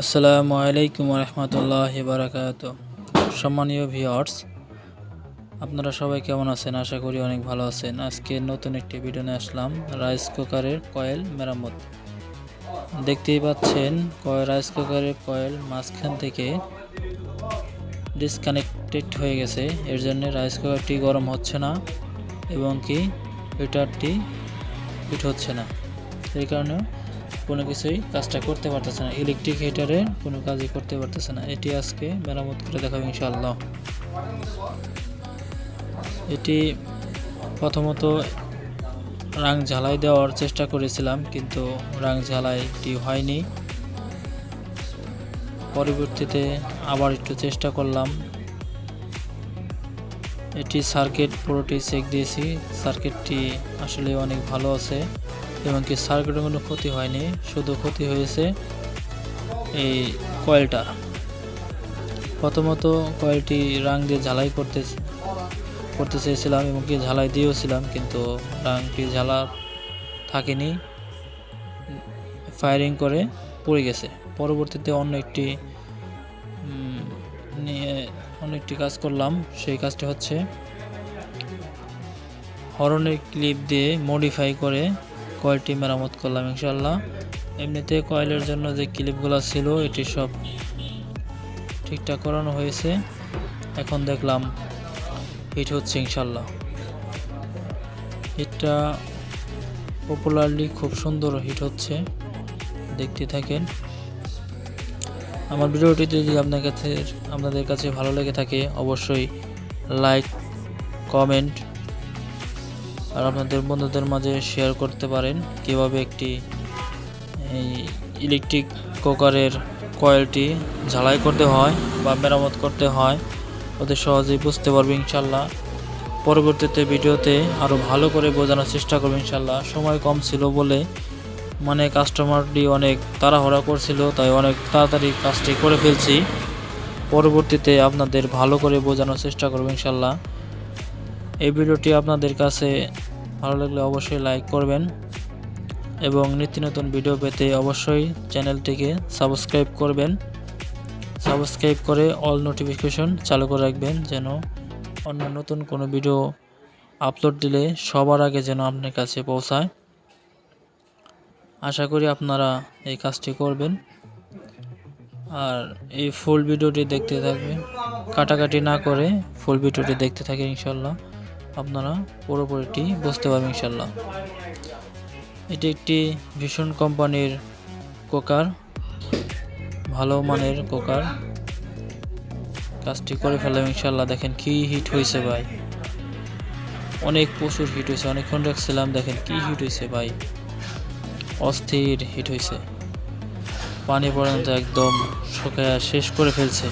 আসসালামু আলাইকুম রহমতুল্লাহ বারাকাত সম্মানীয় ভিওয়ার্স আপনারা সবাই কেমন আছেন? আশা করি অনেক ভালো আছেন। আজকে নতুন একটি ভিডিও নিয়ে আসলাম রাইস কুকারের কয়েল মেরামত। দেখতেই পাচ্ছেন রাইস কুকারের কয়েল মাঝখান থেকে ডিসকানেক্টেড হয়ে গেছে। এর জন্য রাইস কুকারটি গরম হচ্ছে না এবং কি হিটারটি হিট হচ্ছে না। এই কারণে কোনো কিছুই কাজটা করতে পারতেছে না। ইলেকট্রিক হিটারে কোনো কাজই করতে পারতেছে না। এটি আজকে মেরামত করে দেখাবো ইনশাআল্লাহ। এটি প্রথমত রাং ঝালাই দেওয়ার চেষ্টা করেছিলাম, কিন্তু রাং ঝালাইটি হয়নি। পরবর্তীতে আবার একটু চেষ্টা করলাম। এটি সার্কিট পুরোটি চেক দিয়েছি। সার্কিটটি আসলে অনেক ভালো আছে। এবং কি সার্কিটের কোনো ক্ষতি হয়নি, শুধু ক্ষতি হয়েছে এই কয়েলটা। প্রথমত কয়েলটি রাং দিয়ে ঝালাই করতে করতে চেয়েছিলাম এবং কি ঝালাই দিয়েওছিলাম, কিন্তু রাংটি ঝালা থাকেনি। ফায়ারিং করে পড়ে গেছে। পরবর্তীতে অন্য একটি নিয়ে অন্য একটি কাজ করলাম। সেই কাজটি হচ্ছে হরনের ক্লিপ দিয়ে মডিফাই করে কয়েলটি মেরামত করলাম ইনশাল্লাহ এমনিতে কয়েলের জন্য যে ক্লিপগুলো ছিল, এটি সব ঠিকঠাক করানো হয়েছে। এখন দেখলাম হিট হচ্ছে ইনশাল্লাহ হিটটা পপুলারলি খুব সুন্দর হিট হচ্ছে, দেখতে থাকেন। আমার ভিডিওটি যদি আপনার কাছে আপনাদের কাছে ভালো লেগে থাকে, অবশ্যই লাইক কমেন্ট আর আপনাদের বন্ধুদের মাঝে শেয়ার করতে পারেন কীভাবে একটি, এই ইলেকট্রিক কুকারের কয়েলটি ঝালাই করতে হয় বা মেরামত করতে হয়, ওদের সহজেই বুঝতে পারবে ইনশাল্লাহ। পরবর্তীতে ভিডিওতে আরও ভালো করে বোঝানোর চেষ্টা করব ইনশাল্লাহ। সময় কম ছিল বলে মানে কাস্টমারটি অনেক তাড়াহুড়া করছিল, তাই অনেক তাড়াতাড়ি কাজটি করে ফেলছি। পরবর্তীতে আপনাদের ভালো করে বোঝানোর চেষ্টা করব ইনশাল্লাহ। এই ভিডিওটি আপনাদের কাছে ভালো লাগলে অবশ্যই লাইক করবেন এবং নিত্য নতুন ভিডিও পেতে অবশ্যই চ্যানেলটিকে সাবস্ক্রাইব করবেন। সাবস্ক্রাইব করে অল নোটিফিকেশন চালু করে রাখবেন যেন অন্য নতুন কোনো ভিডিও আপলোড দিলে সবার আগে যেন আপনার কাছে পৌঁছায়। আশা করি আপনারা এই কাজটি করবেন। আর এই ফুল ভিডিওটি দেখতে থাকবেন। কাটাকাটি না করে ফুল ভিডিওটি দেখতে থাকে ইনশাল্লাহ আপনারা পুরোপুরিটি বুঝতে পারবেন ইনশাল্লাহ এটি একটি ভীষণ কোম্পানির কুকার, ভালো মানের কুকার। কাজটি করে ফেললাম ইনশাল্লাহ দেখেন কি হিট হয়েছে ভাই। অনেক প্রচুর হিট হয়েছে, অনেকক্ষণ রাখছিলাম, দেখেন কি হিট হয়েছে ভাই। অস্থির হিট হয়েছে। পানি পর্যন্ত একদম শুকায়া শেষ করে ফেলছে।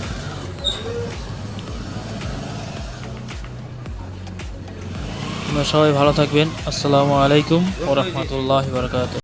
আপনারা সবাই ভালো থাকবেন। আসসালামু আলাইকুম ও রহমতুল্লাহ বারকাত